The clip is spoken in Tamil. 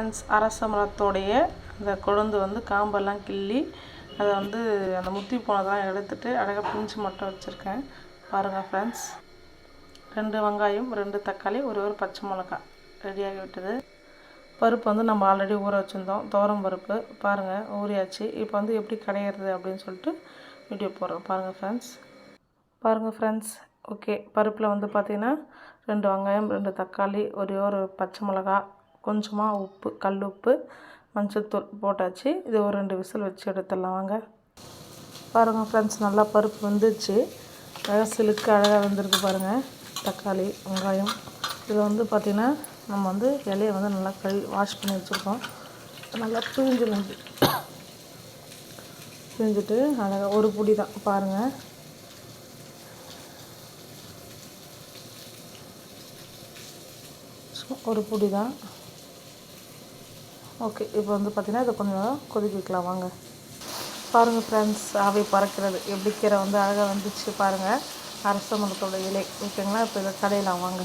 ஃப்ரெண்ட்ஸ் அரச மரத்தோடைய அந்த கொழுந்து வந்து காம்பெல்லாம் கிள்ளி அதை வந்து அந்த முத்தி போனதெல்லாம் எடுத்துட்டு அழகாக பிஞ்சு மட்டும் வச்சுருக்கேன். பாருங்கள் ஃப்ரெண்ட்ஸ் ரெண்டு வெங்காயம் ரெண்டு தக்காளி ஒரு ஒரு பச்சை மிளகாய் ரெடியாகி விட்டது. பருப்பு வந்து நம்ம ஆல்ரெடி ஊற வச்சுருந்தோம். துவரம் பருப்பு. பாருங்கள் ஊறியாச்சு. இப்போ வந்து எப்படி கடையிறது அப்படின்னு சொல்லிட்டு வீடியோ போடுறோம். பாருங்கள் ஃப்ரெண்ட்ஸ் பாருங்கள் ஃப்ரெண்ட்ஸ் ஓகே பருப்பில் வந்து பார்த்திங்கன்னா ரெண்டு வெங்காயம் ரெண்டு தக்காளி ஒரே ஒரு பச்சை மிளகா கொஞ்சமாக உப்பு கல் உப்பு மஞ்சத்தூள் போட்டாச்சு. இது ஒரு ரெண்டு விசில் வச்சு எடுத்துடலாம் வாங்க. பாருங்கள் ஃப்ரெண்ட்ஸ் நல்லா பருப்பு வந்துச்சு அழகாக சிலுக்கு அழகாக வந்திருக்கு பாருங்கள் தக்காளி வெங்காயம். இதில் வந்து பார்த்திங்கன்னா நம்ம வந்து இலையை வந்து நல்லா கழி வாஷ் பண்ணி வச்சுருக்கோம். நல்லா பிழிஞ்சிடும் பிழிஞ்சிட்டு அழகாக ஒரு பொடி தான். பாருங்கள் ஒரு பொடி தான். ஓகே இப்போ வந்து பார்த்திங்கன்னா இதை கொஞ்சம் கொதிக்க வைக்கலாம் வாங்க. பாருங்கள் ஃப்ரெண்ட்ஸ் ஆவி பறக்கிறது. எப்படி கீரை வந்து அழகாக வந்துச்சு பாருங்கள் அரச மரத்தோட இலை ஓகேங்களா இப்போ இதை கடையலாம் வாங்க.